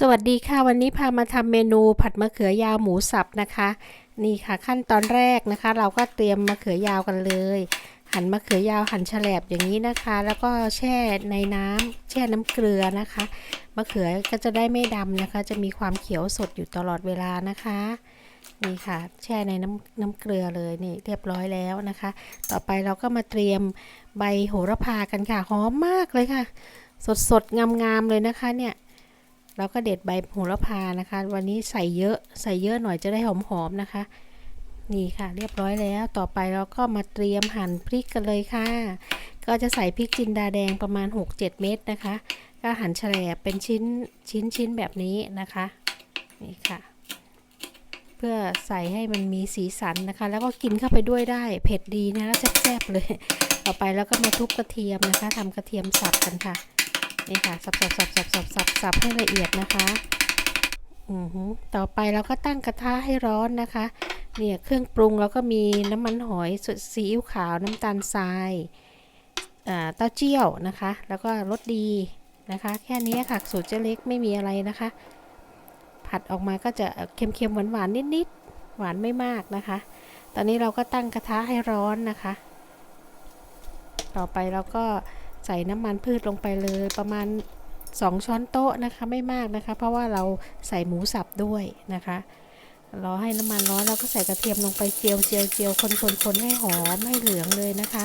สวัสดีค่ะ วันนี้พามาทำเมนูผัดมะเขือยาวหมูสับนะคะ นี่ค่ะขั้นตอนแรกนะคะ เราก็เตรียมมะเขือยาวกันเลย หั่นมะเขือยาวหั่นแฉลบอย่างนี้นะคะ แล้วก็แช่ในน้ำแช่น้ำเกลือนะคะมะเขือก็จะได้ไม่ดำนะคะ จะมีความเขียวสดอยู่ตลอดเวลานะคะนี่ค่ะ แช่ในน้ำน้ำเกลือเลยนี่เรียบร้อยแล้วนะคะ ต่อไปเราก็มาเตรียมใบโหระพากันค่ะหอมมากเลยค่ะ สดสดๆงามๆเลยนะคะเนี่ย เราก็เด็ดใบโหระพานะคะ วันนี้ใส่เยอะใส่เยอะหน่อยจะได้หอมๆนะคะ นี่ค่ะ เรียบร้อยแล้วต่อไปเราก็มาเตรียมหั่นพริกกันเลยค่ะ ก็จะใส่พริกจินดาแดงประมาณ 6-7 เม็ดนะคะ ก็หั่นแฉลบเป็นชิ้นชิ้นชิ้นแบบนี้นะคะนี่ค่ะ เพื่อใส่ให้มันมีสีสันนะคะ แล้วก็กินเข้าไปด้วยได้เผ็ดดีนะคะแซ่บๆเลย ต่อไปแล้วก็มาทุบกระเทียมนะคะทำกระเทียมสับกันค่ะ นี่ค่ะสับสับสับสับสับสับสับให้ละเอียดนะคะอือหือต่อไปเราก็ตั้งกระทะให้ร้อนนะคะ เนี่ยเครื่องปรุงเราก็มีน้ำมันหอยสซีอิ๊วขาวน้ำตาลทรายเต้าเจี้ยวนะคะ แล้วก็รสดีนะคะ แค่นี้ค่ะสูตรเจ๊เล็กไม่มีอะไรนะคะ ผัดออกมาก็จะเค็มๆหวานๆนิดๆหวานไม่มากนะคะ ตอนนี้เราก็ตั้งกระทะให้ร้อนนะคะ ต่อไปเราก็ ใส่น้ำมันพืชลงไปเลยประมาณ 2 ช้อนโต๊ะนะคะไม่มากนะคะ เพราะว่าเราใส่หมูสับด้วยนะคะรอให้น้ำมันร้อนเราก็ใส่กระเทียมลงไปเจียวเจียวเจียวคนคนคนให้หอมให้เหลืองเลยนะคะ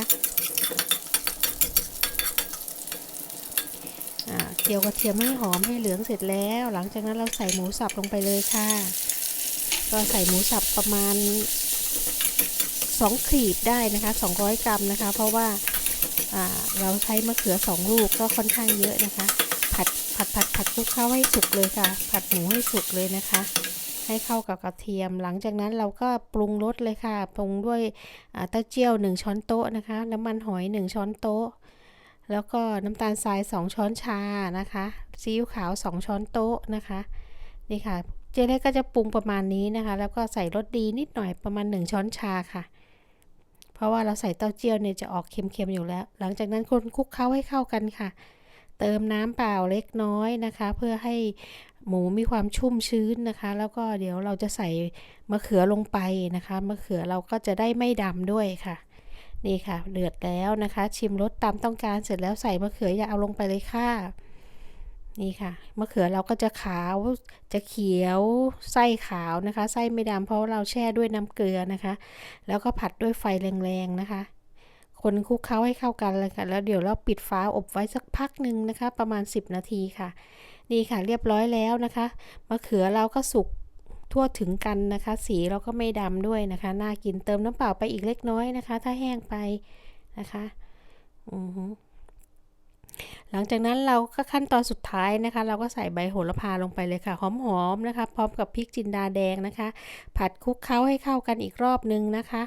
อ่าเจียวกระเทียมให้หอมให้เหลืองเสร็จแล้ว หลังจากนั้นเราใส่หมูสับลงไปเลยค่ะ ก็ใส่หมูสับประมาณ 2 ขีดได้นะคะ 200 กรัมนะคะ เพราะว่า เราใช้มะเขือสองลูกก็ค่อนข้างเยอะนะคะ ผัดผัดผัดผัดคลุกเข้าให้สุกเลยค่ะ ผัดหมูให้สุกเลยนะคะ ให้เข้ากับกระเทียม หลังจากนั้นเราก็ปรุงรสเลยค่ะ ปรุงด้วยเต้าเจี้ยว 1 ช้อนโต๊ะนะคะ น้ำมันหอย 1 ช้อนโต๊ะ แล้วก็น้ำตาลทราย 2 ช้อนชานะคะซีอิ๊วขาว 2 ช้อนโต๊ะนะคะนี่ค่ะ เจเล็กก็จะปรุงประมาณนี้นะคะ แล้วก็ใส่รสดีนิดหน่อยประมาณ 1 ช้อนชาค่ะ เพราะว่าเราใส่เต้าเจี้ยวเนี่ยจะออกเค็มๆอยู่แล้ว หลังจากนั้นคนคลุกเคล้าให้เข้ากันค่ะ เติมน้ำเปล่าเล็กน้อยนะคะ เพื่อให้หมูมีความชุ่มชื้นนะคะ แล้วก็เดี๋ยวเราจะใส่มะเขือลงไปนะคะมะเขือเราก็จะได้ไม่ดำด้วยค่ะ นี่ค่ะเดือดแล้วนะคะ ชิมรสตามต้องการเสร็จแล้วใส่มะเขืออย่าเอาลงไปเลยค่ะ นี่ค่ะมะเขือเราก็จะขาวจะเขียวไส้ขาวนะคะ ไส้ไม่ดำเพราะเราแช่ด้วยน้ำเกลือนะคะ แล้วก็ผัดด้วยไฟแรงๆนะคะ คนคลุกเคล้าให้เข้ากันเลยค่ะ แล้วเดี๋ยวเราปิดฝาอบไว้สักพักหนึ่งนะคะ ประมาณ 10 นาทีค่ะ นี่ค่ะเรียบร้อยแล้วนะคะมะเขือเราก็สุกทั่วถึงกันนะคะ สีเราก็ไม่ดำด้วยนะคะน่ากินเติมน้ำเปล่าไปอีกเล็กน้อยนะคะ ถ้าแห้งไปนะคะ อือฮึ หลังจากนั้นเราก็ขั้นตอนสุดท้ายนะคะ เราก็ใส่ใบโหระพาลงไปเลยค่ะหอมๆนะคะ พร้อมกับพริกจินดาแดงนะคะ ผัดคลุกเคล้าให้เข้ากันอีกรอบนึงนะคะ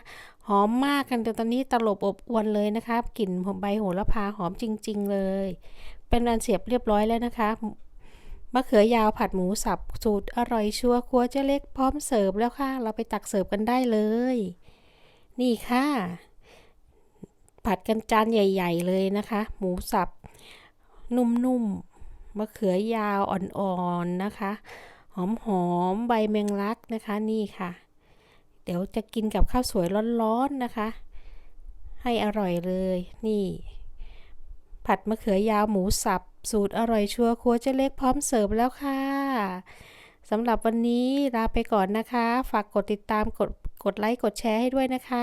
หอมมากกันจนตอนนี้ตลบอบอวนเลยนะคะกลิ่นใบโหระพาหอมจริง ๆ เลย เป็นอันเสียบเรียบร้อยแล้วนะคะมะเขือยาวผัดหมูสับสูตรอร่อยชัวร์ครัวเจ๊เล็กพร้อมเสิร์ฟแล้วค่ะ เราไปตักเสิร์ฟกันได้เลย นี่ค่ะ ผัดกันจานใหญ่ ๆ เลยนะคะ หมูสับ นุ่มๆมะเขือยาวอ่อนๆนะคะ หอมๆใบแมงลักนะคะนี่ค่ะ เดี๋ยวจะกินกับข้าวสวยร้อนๆนะคะ ให้อร่อยเลยนี่ ผัดมะเขือยาวหมูสับ สูตรอร่อยชัวร์ครัวเจ๊เล็กพร้อมเสิร์ฟแล้วค่ะสำหรับวันนี้ลาไปก่อนนะคะ ฝากกดติดตามกดกดไลค์กดแชร์ให้ด้วยนะคะ